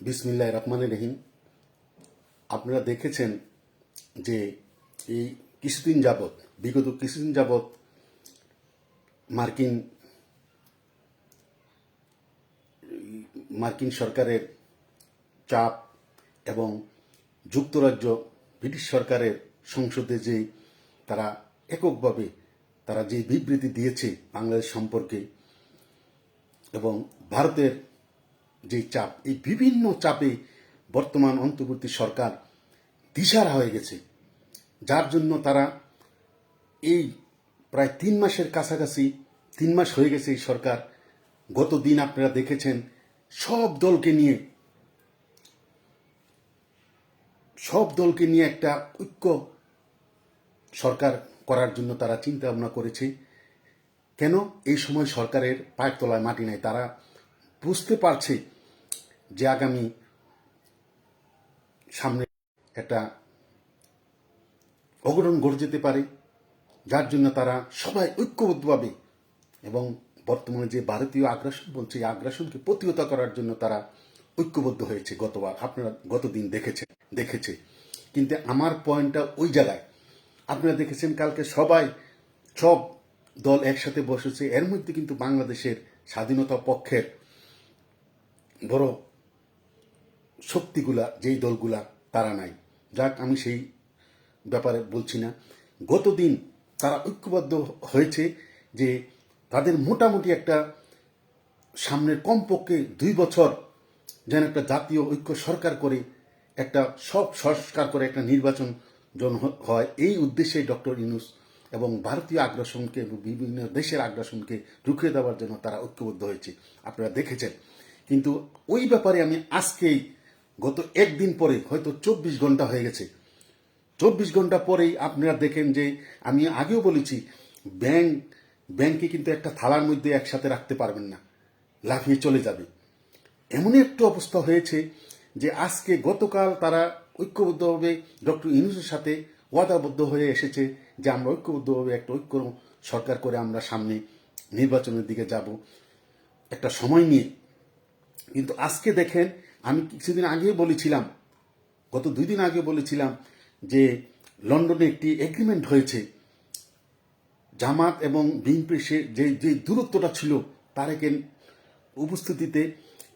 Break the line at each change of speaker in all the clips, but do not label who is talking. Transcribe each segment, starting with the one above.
বিসমিল্লাহ রহমান রহিম। আপনারা দেখেছেন যে এই কিছুদিন যাবৎ, বিগত কিছুদিন যাবৎ মার্কিন মার্কিন সরকারের চাপ এবং যুক্তরাজ্য, ব্রিটিশ সরকারের সংসদে যে তারা এককভাবে তারা যে বিবৃতি দিয়েছে বাংলাদেশ সম্পর্কে এবং ভারতের যে চাপ, এই বিভিন্ন চাপে বর্তমান অন্তর্বর্তী সরকার দিশারা হয়ে গেছে, যার জন্য তারা এই প্রায় তিন মাসের কাছাকাছি, তিন মাস হয়ে গেছে এই সরকার। গত দিন আপনারা দেখেছেন, সব দলকে নিয়ে, সব দলকে নিয়ে একটা ঐক্য সরকার করার জন্য তারা চিন্তা ভাবনা করেছে। কেন? এই সময় সরকারের পায়ের তলায় মাটি নাই, তারা বুঝতে পারছে যে আগামী সামনে একটা অঘটন ঘটে যেতে পারে, যার জন্য তারা সবাই ঐক্যবদ্ধভাবে এবং বর্তমানে যে ভারতীয় আগ্রাসন বলছে, এই আগ্রাসনকে প্রতিহত করার জন্য তারা ঐক্যবদ্ধ হয়েছে গতবার। আপনারা গতদিন দেখেছেন, দেখেছে। কিন্তু আমার পয়েন্টটা ওই জায়গায়। আপনারা দেখেছেন, কালকে সবাই, সব দল একসাথে বসেছে। এর মধ্যে কিন্তু বাংলাদেশের স্বাধীনতা পক্ষের বড় শক্তিগুলা, যেই দলগুলা, তারা নাই। যাক, আমি সেই ব্যাপারে বলছি না। গতদিন তারা ঐক্যবদ্ধ হয়েছে যে তাদের মোটামুটি একটা সামনের কমপক্ষে দুই বছর যেন একটা জাতীয় ঐক্য সরকার করে, একটা সব সংস্কার করে একটা নির্বাচন জন হয়। এই উদ্দেশ্যে ডক্টর ইউনুস এবং ভারতীয় আগ্রাসনকে বিভিন্ন দেশের আগ্রাসনকে রুখিয়ে দেওয়ার জন্য তারা ঐক্যবদ্ধ হয়েছে। আপনারা দেখেছেন। কিন্তু ওই ব্যাপারে আমি আজকেই গত একদিন পরে, হয়তো চব্বিশ ঘণ্টা হয়ে গেছে। চব্বিশ ঘণ্টা পরেই আপনারা দেখেন যে, আমি আগেও বলেছি, ব্যাংক, ব্যাংকে কিন্তু একটা থালার মধ্যে একসাথে রাখতে পারবেন না। লাফিয়ে চলে যাবে। এমনই একটু অবস্থা হয়েছে যে, আজকে গতকাল তারা ঐক্যবদ্ধভাবে ডক্টর ইউনুসের সাথে ওয়াদাবদ্ধ হয়ে এসেছে যে, আমরা ঐক্যবদ্ধভাবে একটা ঐক্য সরকার করে আমরা সামনে নির্বাচনের দিকে যাব। একটা সময় নিয়ে। কিন্তু আজকে দেখেন আমি কিছুদিন আগেই বলেছিলাম, গত দুই দিন আগে বলেছিলাম যে লন্ডনে একটি এগ্রিমেন্ট হয়েছে। জামাত এবং বিএনপির সে যে যে দূরত্বটা ছিল তার তারেকের উপস্থিতিতে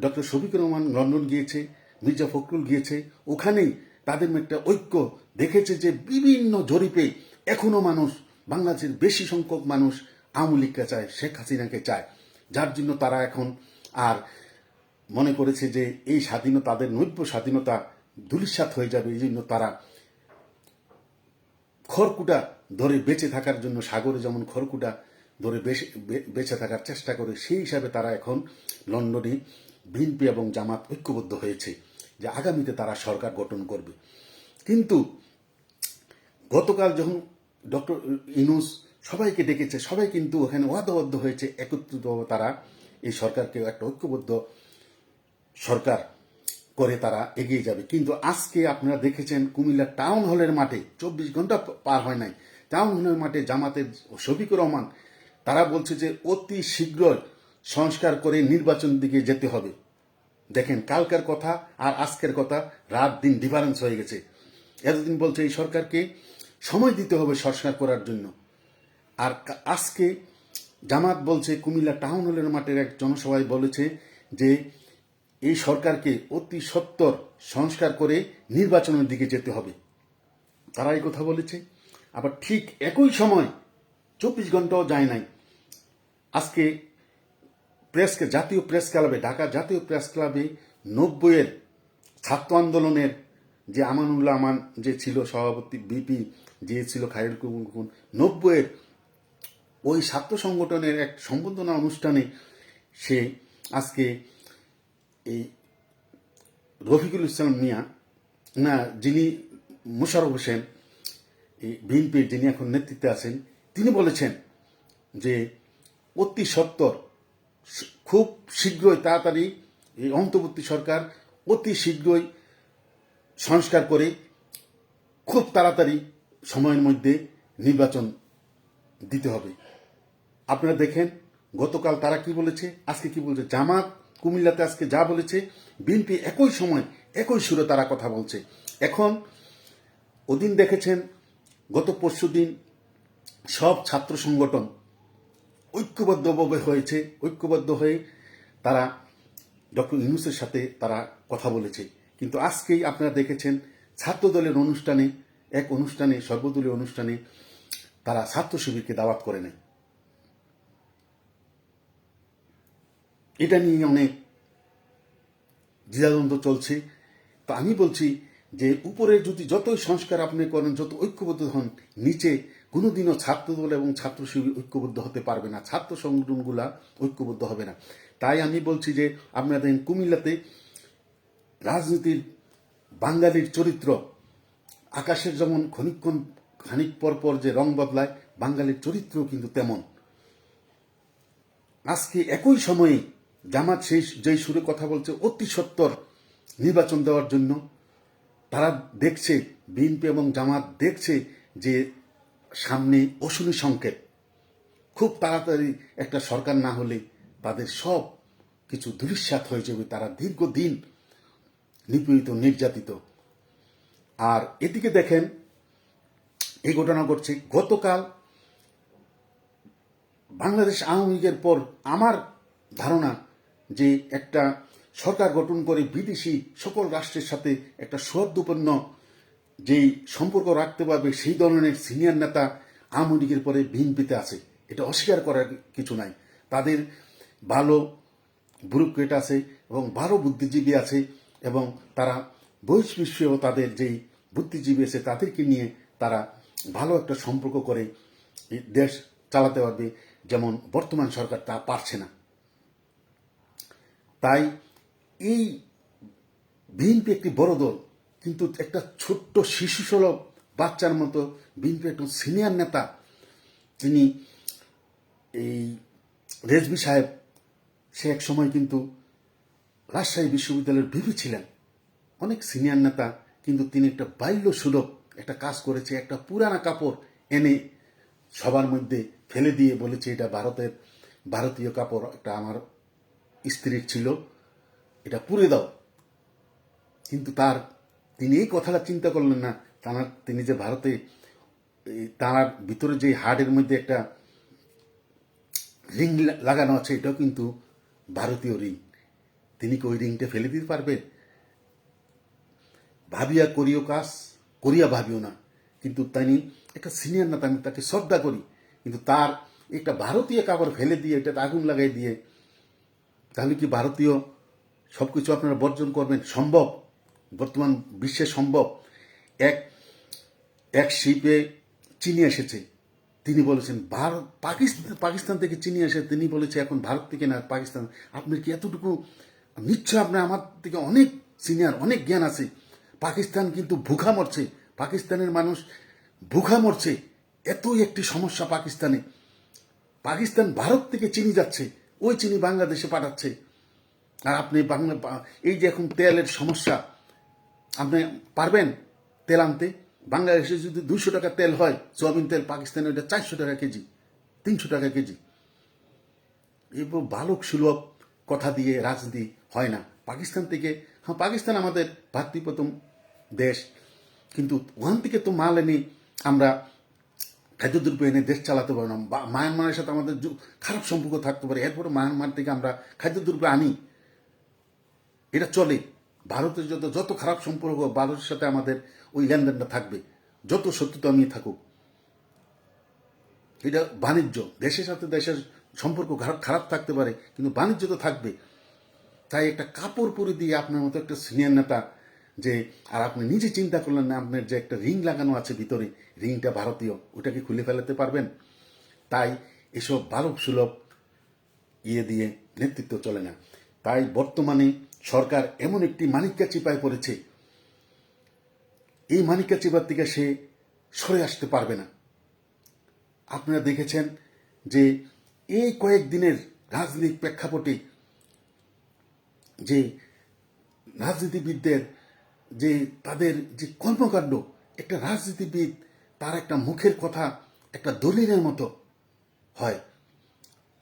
ডক্টর শফিকুর রহমান লন্ডন গিয়েছে, মির্জা ফখরুল গিয়েছে, ওখানেই তাদের একটা ঐক্য দেখেছে যে বিভিন্ন জরিপে এখনও মানুষ, বাংলাদেশের বেশি সংখ্যক মানুষ আওয়ামী লীগকে চায়, শেখ হাসিনাকে চায়। যার জন্য তারা এখন আর মনে করেছে যে এই স্বাধীনতা, তাদের নৈব্য স্বাধীনতা দুলিশ্বাত হয়ে যাবে। এই জন্য তারা খড়কুটা ধরে বেঁচে থাকার জন্য, সাগরে যেমন খড়কুটা ধরে বেঁচে- থাকার চেষ্টা করে, সেই হিসাবে তারা এখন লন্ডনে বিএনপি এবং জামাত ঐক্যবদ্ধ হয়েছে যে আগামীতে তারা সরকার গঠন করবে। কিন্তু গতকাল যখন ডক্টর ইনুস সবাইকে ডেকেছে, সবাই কিন্তু ওখানে ওয়াদাবদ্ধ হয়েছে, একত্রিতভাবে তারা এই সরকারকে একটা ঐক্যবদ্ধ সরকার করে তারা এগিয়ে যাবে। কিন্তু আজকে আপনারা দেখেছেন কুমিল্লা টাউন হলের মাঠে চব্বিশ ঘণ্টা পার হয় নাই। টাউন হলের মাঠে জামাতের শফিকুর রহমান, তারা বলছে যে অতি শীঘ্রই সংস্কার করে নির্বাচন দিকে যেতে হবে। দেখেন কালকার কথা আর আজকের কথা রাত দিন ডিফারেন্স হয়ে গেছে। এতদিন বলছে এই সরকারকে সময় দিতে হবে সংস্কার করার জন্য। আর আজকে জামাত বলছে কুমিল্লা টাউন হলের মাঠের এক জনসভায় বলেছে যে এই সরকারকে অতি সত্বর সংস্কার করে নির্বাচনের দিকে যেতে হবে। তারা এই কথা বলেছে। আবার ঠিক একই সময় চব্বিশ ঘন্টাও যায় নাই। আজকে প্রেসকে, জাতীয় প্রেস ক্লাবে, ঢাকা জাতীয় প্রেস ক্লাবে নব্বইয়ের ছাত্র আন্দোলনের যে আমানুল্লাহ আমান যে ছিল, সভাপতি বিপি যে ছিল, খায়রুল কবির নব্বইয়ের ওই ছাত্র সংগঠনের এক সম্বর্ধনা অনুষ্ঠানে সে আজকে এই রফিকুল ইসলাম মিয়া না, যিনি মুশারফ হোসেন, এই বিএনপির যিনি এখন নেতৃত্বে আছেন, তিনি বলেছেন যে অতি সত্তর খুব শীঘ্রই তাড়াতাড়ি এই অন্তর্বর্তী সরকার অতি শীঘ্রই সংস্কার করে খুব তাড়াতাড়ি সময়ের মধ্যে নির্বাচন দিতে হবে। আপনারা দেখেন, গতকাল তারা কি বলেছে? আজকে কি বলছে? জামাত কুমিল্লাতে আজকে যা বলেছে, বিএনপি একই সময় একই সুরে তারা কথা বলছে। এখন ওদিন দেখেছেন, গত পরশু দিন সব ছাত্র সংগঠন ঐক্যবদ্ধভাবে হয়েছে, ঐক্যবদ্ধ হয়ে তারা ডক্টর ইউনুসের সাথে তারা কথা বলেছে। কিন্তু আজকেই আপনারা দেখেছেন ছাত্র দলের অনুষ্ঠানে, এক অনুষ্ঠানে, সর্বদলীয় অনুষ্ঠানে তারা ছাত্র শিবিরকে দাওয়াত করে নেয়। এটা নিয়ে অনেক দ্বিধাদ্বন্দ্ব চলছে। তো আমি বলছি যে উপরে যদি যতই সংস্কার আপনি করেন, যত ঐক্যবদ্ধ হন, নিচে কোনোদিনও ছাত্রদল এবং ছাত্র শিবির ঐক্যবদ্ধ হতে পারবে না। ছাত্র সংগঠনগুলা ঐক্যবদ্ধ হবে না। তাই আমি বলছি যে আপনারা দেখেন কুমিল্লাতে রাজনীতির বাঙালির চরিত্র, আকাশের যেমন ক্ষণিক্ষণ খানিক পর পর যে রং বদলায়, বাঙালির চরিত্র কিন্তু তেমন। আজকে একই সময়ে জামাত সেই যেই সুরে কথা বলছে, অতি সত্তর নির্বাচন দেওয়ার জন্য তারা দেখছে, বিএনপি এবং জামাত দেখছে যে সামনে অশনি সংকেত। খুব তাড়াতাড়ি একটা সরকার না হলে তাদের সব কিছু দুরিশ্বাত হয়ে যাবে। তারা দীর্ঘদিন নিপীড়িত, নির্যাতিত। আর এদিকে দেখেন, এই ঘটনা ঘটছে। গতকাল বাংলাদেশ আওয়ামী লীগের পর আমার ধারণা যে একটা সরকার গঠন করে বিদেশি সকল রাষ্ট্রের সাথে একটা সৌহার্দ্যপূর্ণ যেই সম্পর্ক রাখতে পারবে, সেই ধরনের সিনিয়র নেতা আওয়ামী লীগের পরে বিএনপিতে আছে। এটা অস্বীকার করার কিছু নাই। তাদের ভালো ব্যুরোক্রেট আছে এবং ভালো বুদ্ধিজীবী আছে এবং তারা বহিষ্বিশ্বেও তাদের যেই বুদ্ধিজীবী আছে তাদেরকে নিয়ে তারা ভালো একটা সম্পর্ক করে দেশ চালাতে পারবে। যেমন বর্তমান সরকার তা পারছে না। তাই এই বিএনপি একটি বড় দল, কিন্তু একটা ছোট্ট শিশু সুলভ বাচ্চার মতো বিএনপি একজন সিনিয়র নেতা, তিনি এই রেজবি সাহেব, সে এক সময় কিন্তু রাজশাহী বিশ্ববিদ্যালয়ের ভিপি ছিলেন, অনেক সিনিয়র নেতা, কিন্তু তিনি একটা বাল্য সুলভ একটা কাজ করেছে, একটা পুরানা কাপড় এনে সবার মধ্যে ফেলে দিয়ে বলেছে, এটা ভারতের, ভারতীয় কাপড়, একটা আমার স্ত্রীর ছিল, এটা পুড়ে দাও। কিন্তু তার, তিনি এই কথাটা চিন্তা করলেন না, তাঁর তিনি যে ভারতে তার ভিতরে যে হার্টের মধ্যে একটা রিং লাগানো আছে, এটাও কিন্তু ভারতীয় রিং। তিনি কি ওই রিংটা ফেলে দিতে পারবেন? ভাবিয়া করিও কাজ, করিয়া ভাবিও না। কিন্তু তিনি একটা সিনিয়র না আমি তাকে শ্রদ্ধা করি, কিন্তু তার একটা ভারতীয় কাপড় ফেলে দিয়ে এটা আগুন লাগাই দিয়ে তাহলে কি ভারতীয় সব কিছু আপনারা বর্জন করবেন? সম্ভব? বর্তমান বিশ্বে সম্ভব? এক এক শিপে চিনি এসেছে। তিনি বলেছেন, ভারত, পাকিস্তান পাকিস্তান থেকে চিনি এসে তিনি বলেছে, এখন ভারত থেকে না, পাকিস্তান। আপনার কি এতটুকু নিশ্চয় আপনার আমার থেকে অনেক সিনিয়র অনেক জ্ঞান আছে। পাকিস্তান কিন্তু ভুখা মরছে। পাকিস্তানের মানুষ ভুখা মরছে। এতই একটি সমস্যা পাকিস্তানে। পাকিস্তান ভারত থেকে চিনি যাচ্ছে। ওই চিনি বাংলাদেশে পাঠাচ্ছে। আর আপনি বাংলা এই যে এখন তেলের সমস্যা, আপনি পারবেন তেল আনতে? বাংলাদেশে যদি দুশো টাকা তেল হয়, সোয়াবিন তেল পাকিস্তানে ওইটা চারশো টাকা কেজি, তিনশো টাকা কেজি। এরপর বালক সুলভ কথা দিয়ে রাজনীতি হয় না। পাকিস্তান থেকে হ্যাঁ পাকিস্তান আমাদের ভাতৃপ্রথম দেশ, কিন্তু ওখান থেকে তো মাল এনে আমরা খাদ্যদ্রব্য এনে দেশ চালাতে পারি না। বা মায়ানমারের সাথে আমাদের খারাপ সম্পর্ক থাকতে পারে। এরপরে মায়ানমার থেকে আমরা খাদ্যদ্রব্য আনি। এটা চলে। ভারতের যত যত খারাপ সম্পর্ক, ভারতের সাথে আমাদের ওই লেনদেনটা থাকবে। যত শত্রুতা নিয়ে থাকুক। এটা বাণিজ্য। দেশের সাথে দেশের সম্পর্ক খারাপ খারাপ থাকতে পারে, কিন্তু বাণিজ্য তো থাকবে। তাই একটা কাপড় পরে দিয়ে আপনার মতো একটা সিনিয়র নেতা যে, আর আপনি নিজে চিন্তা করলেন না, আপনার যে একটা রিং লাগানো আছে ভিতরে, রিংটা ভারতীয়, ওটাকে খুলে ফেলাতে পারবেন? তাই এসব বালক সুলভ ইয়ে দিয়ে নেতৃত্ব চলে না। তাই বর্তমানে সরকার এমন একটি মানিক্কা চিপায় পড়েছে। এই মানিক্কা চিপার থেকে সে সরে আসতে পারবে না। আপনারা দেখেছেন যে, এই কয়েকদিনের রাজনৈতিক প্রেক্ষাপটে যে রাজনীতিবিদদের যে তাদের যে কর্মকাণ্ড, একটা রাজনীতিবিদ, তার একটা মুখের কথা, একটা দলিলের মতো হয়।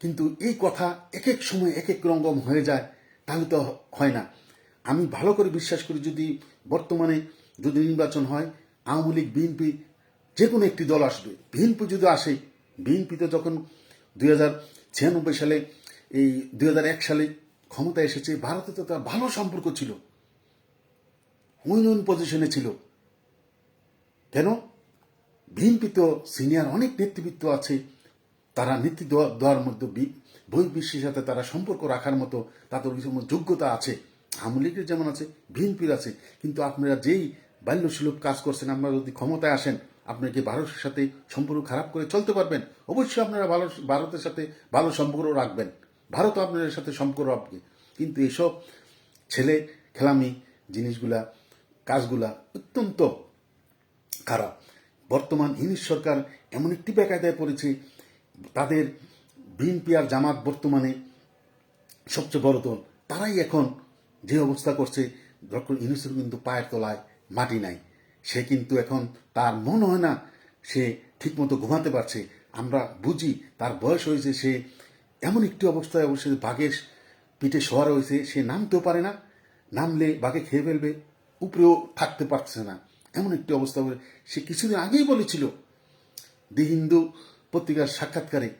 কিন্তু এই কথা এক এক সময় এক এক রকম হয়ে যায়, তাহলে তো হয় না। আমি ভালো করে বিশ্বাস করি যদি বর্তমানে যদি নির্বাচন হয়, আওয়ামী লীগ, বিএনপি যে কোনো একটি দল আসবে। বিএনপি যদি আসে, বিএনপি তো যখন দুই হাজার ছিয়ানব্বই সালে, এই দুই হাজার এক সালে ক্ষমতা এসেছে, ভারতে তো তার ভালো সম্পর্ক ছিল। উইন উইন পজিশনে ছিল? কেন? বিএনপি তো সিনিয়র অনেক নেতৃবৃত্ত আছে, তারা নেতৃত্ব দেওয়ার মধ্যে বহির্বিশ্বের সাথে তারা সম্পর্ক রাখার মতো তাদের যোগ্যতা আছে। আওয়ামী লীগের যেমন আছে, বিএনপির আছে। কিন্তু আপনারা যেই বাল্যসুলভ কাজ করছেন, আপনারা যদি ক্ষমতায় আসেন, আপনারা কি ভারতের সাথে সম্পর্ক খারাপ করে চলতে পারবেন? অবশ্যই আপনারা ভালো ভারতের সাথে ভালো সম্পর্ক রাখবেন। ভারত আপনাদের সাথে সম্পর্ক রাখবে। কিন্তু এসব ছেলে খেলামি জিনিসগুলা কাজগুলা অত্যন্ত খারাপ। বর্তমান ইউনিশ সরকার এমন একটি বেকায়দায় পড়েছে, তাদের বিএনপি আর জামাত বর্তমানে সবচেয়ে বড় দল। তারাই এখন যে অবস্থা করছে, ডক্টর ইউনুসের কিন্তু পায়ের তলায় মাটি নাই। সে কিন্তু এখন তার মন হয় না, সে ঠিকমতো ঘুমাতে পারছে। আমরা বুঝি তার বয়স হয়েছে, সে এমন একটি অবস্থায় অবশ্যই বাঘের পিঠে শোয়ার হয়েছে সে নামতেও পারে না। নামলে বাঘে খেয়ে ফেলবে। উপরেও থাকতে পারছে না। এমন একটি অবস্থা সে কিছুদিন আগেই বলেছিল দি হিন্দু পত্রিকার সাক্ষাৎকারে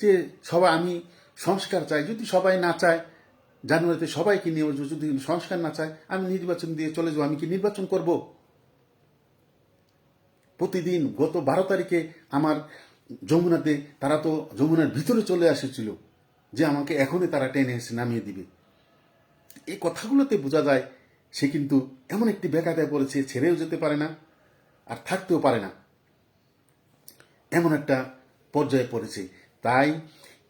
যে সবাই আমি সংস্কার চাই যদি সবাই না চায় জানুয়ারিতে সবাইকে নিয়ে বসবো, যদি সংস্কার না চায় আমি নির্বাচন দিয়ে চলে যাব আমি কি নির্বাচন করব? প্রতিদিন গত বারো তারিখে আমার যমুনাতে তারা তো যমুনার ভিতরে চলে এসেছিল যে আমাকে এখনই তারা টেনে এসে নামিয়ে দিবে। এই কথাগুলোতে বোঝা যায় সে কিন্তু এমন একটি বেকায়দায় পড়েছে, ছেড়েও যেতে পারে না আর থাকতেও পারে না। এমন একটা পর্যায়ে পড়েছে। তাই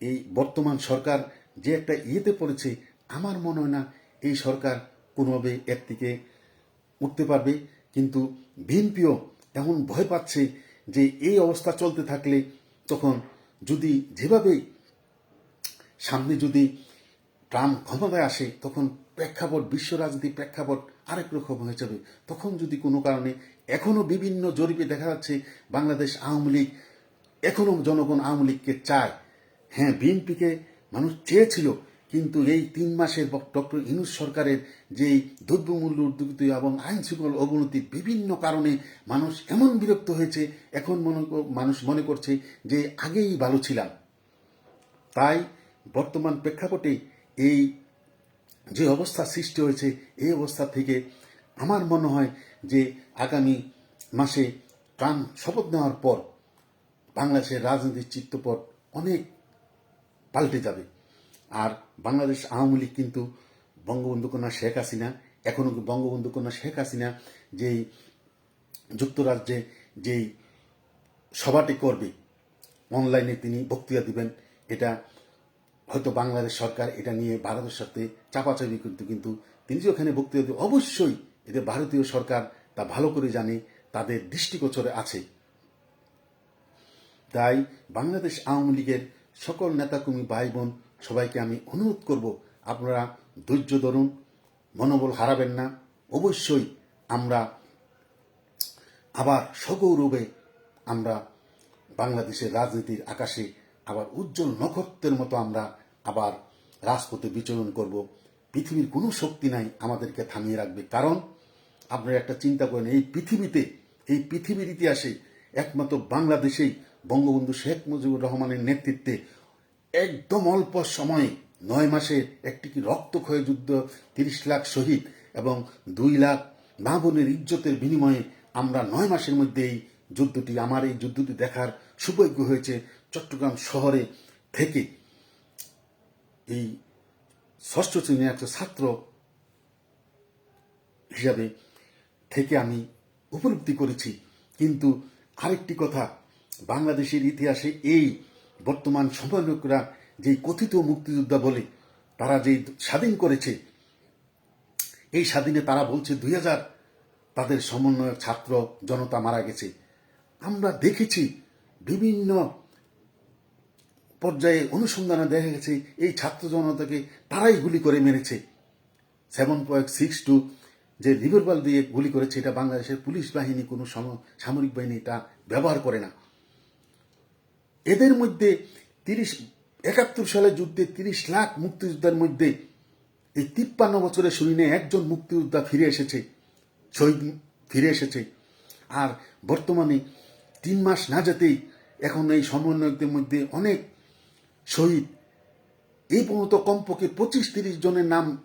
এই বর্তমান সরকার যে একটা ইয়েতে পড়েছে, আমার মনে হয় না এই সরকার কোনোভাবে এর থেকে উঠতে পারবে। কিন্তু বিএনপিও এমন ভয় পাচ্ছে যে এই অবস্থা চলতে থাকলে তখন যদি যেভাবে সামনে যদি ট্রাম্প ক্ষমতায় আসে, তখন প্রেক্ষাপট, বিশ্ব রাজনীতির প্রেক্ষাপট আরেক রকম হয়ে যাবে। তখন যদি কোনো কারণে এখনও বিভিন্ন জরিপে দেখা যাচ্ছে বাংলাদেশ আওয়ামী লীগ এখনও জনগণ আওয়ামী লীগকে চায়। হ্যাঁ বিএনপিকে মানুষ চেয়েছিল, কিন্তু এই তিন মাসের ডক্টর ইনুস সরকারের যেই দ্রব্যমূল্য উদ্যোগিত এবং আইন শৃঙ্খল অবনতির বিভিন্ন কারণে মানুষ এমন বিরক্ত হয়েছে, এখন মনে মানুষ মনে করছে যে আগেই ভালো ছিলাম। তাই বর্তমান প্রেক্ষাপটে এই যে অবস্থা সৃষ্টি হয়েছে, এই অবস্থা থেকে আমার মনে হয় যে আগামী মাসে ট্রাম্প শপথ নেওয়ার পর বাংলাদেশের রাজনীতির চিত্রপট অনেক পাল্টে যাবে। আর বাংলাদেশ আওয়ামী লীগ কিন্তু বঙ্গবন্ধু কন্যা শেখ হাসিনা এখনও বঙ্গবন্ধু কন্যা শেখ হাসিনা যেই যুক্তরাজ্যে যেই সভাটি করবে, অনলাইনে তিনি বক্তৃতা দিবেন, এটা হয়তো বাংলাদেশ সরকার এটা নিয়ে ভারতের সাথে চাপাচাপি কিন্তু কিন্তু তিনি যে ওখানে বক্তৃতা দেবেন অবশ্যই এটা ভারতীয় সরকার তা ভালো করে জানে, তাদের দৃষ্টিগোচরে আছে। তাই বাংলাদেশ আওয়ামী লীগের সকল নেতাকর্মী ভাই বোন সবাইকে আমি অনুরোধ করব, আপনারা ধৈর্য ধরুন, মনোবল হারাবেন না। অবশ্যই আমরা আবার সগৌরবে আমরা বাংলাদেশের রাজনীতির আকাশে আবার উজ্জ্বল নক্ষত্রের মতো আমরা আবার রাজপথে বিচরণ করব। পৃথিবীর কোনো শক্তি নাই আমাদেরকে থামিয়ে রাখবে। কারণ আপনারা একটা চিন্তা করেন, এই পৃথিবীতে, এই পৃথিবীর ইতিহাসে একমাত্র বাংলাদেশেই বঙ্গবন্ধু শেখ মুজিবুর রহমানের নেতৃত্বে একদম অল্প সময়ে নয় মাসে একটি কি রক্তক্ষয় যুদ্ধ তিরিশ লাখ শহীদ এবং দুই লাখ মা বোনের ইজ্জতের বিনিময়ে আমরা নয় মাসের মধ্যে এই যুদ্ধটি, আমার এই যুদ্ধটি দেখার সৌভাগ্য হয়েছে চট্টগ্রাম শহরে থেকে। এই ষষ্ঠ শ্রেণির একটা ছাত্র হিসাবে থেকে আমি উপলব্ধি করেছি। কিন্তু আরেকটি কথা, বাংলাদেশের ইতিহাসে এই বর্তমান সমন্বয়করা যে কথিত মুক্তিযোদ্ধা বলে তারা যে স্বাধীন করেছে, এই স্বাধীনে তারা বলছে দুই হাজার তাদের সমন্বয়ক ছাত্র জনতা মারা গেছে। আমরা দেখেছি বিভিন্ন পর্যায়ে অনুসন্ধানে দেখা গেছে, এই ছাত্র জনতাকে তারাই গুলি করে মেরেছে। সেভেন পয়েন্ট সিক্স টু যে রিভলভার দিয়ে গুলি করেছে, এটা বাংলাদেশের পুলিশ বাহিনী কোনো সম- সামরিক বাহিনী এটা ব্যবহার করে না। এদের মধ্যে তিরিশ, একাত্তর সালের যুদ্ধে তিরিশ লাখ মুক্তিযোদ্ধার মধ্যে এই তিপ্পান্ন বছরে শুনি না একজন মুক্তিযোদ্ধা ফিরে এসেছে, শহীদ ফিরে এসেছে। আর বর্তমানে তিন মাস না যেতেই এখন এই সমন্বয়কদের মধ্যে অনেক শহীদ। এই পর্যন্ত কমপক্ষে পঁচিশ তিরিশ জনের নাম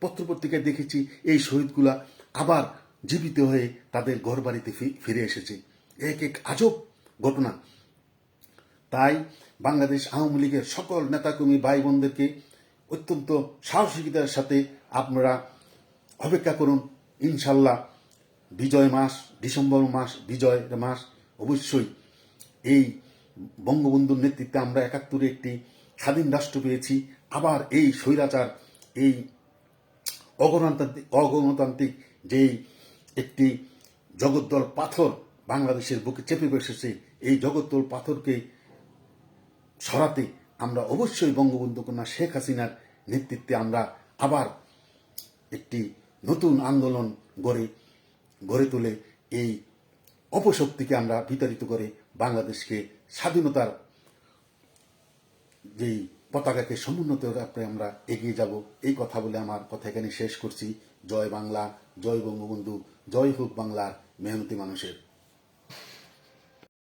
পত্রপত্রিকায় দেখেছি, এই শহীদগুলা আবার জীবিত হয়ে তাদের ঘরবাড়িতে ফি- ফিরে এসেছে। এক এক আজব ঘটনা। তাই বাংলাদেশ আওয়ামী লীগের সকল নেতাকর্মী ভাই বোনদেরকে অত্যন্ত সাহসিকতার সাথে আপনারা অপেক্ষা করুন। ইনশাল্লাহ বিজয় মাস, ডিসেম্বর মাস বিজয়ের মাস অবশ্যই এই বঙ্গবন্ধুর নেতৃত্বে আমরা একাত্তরে একটি স্বাধীন রাষ্ট্র পেয়েছি। আবার এই স্বৈরাচার, এই অগণতান্ত্রিক অগণতান্ত্রিক যেই একটি জগদ্দল পাথর বাংলাদেশের বুকে চেপে বসেছে, এই জগদ্দল পাথরকে সরাতে আমরা অবশ্যই বঙ্গবন্ধু কন্যা শেখ হাসিনার নেতৃত্বে আমরা আবার একটি নতুন আন্দোলন গড়ে গড়ে তুলে এই অপশক্তিকে আমরা বিতাড়িত করে বাংলাদেশকে স্বাধীনতার যেই পতাকাকে সমুন্নত করে আমরা এগিয়ে যাব, এই কথা বলে আমার কথা এখানে শেষ করছি। জয় বাংলা, জয় বঙ্গবন্ধু, জয় হোক বাংলার মেহনতি মানুষের।